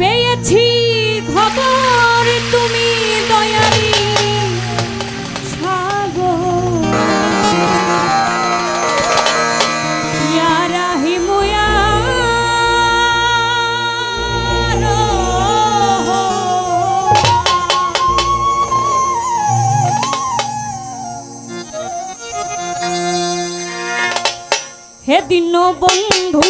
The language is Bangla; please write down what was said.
পেয়েছি খবর তুমি দয়ারি ইয়া হে দিন বন্ধু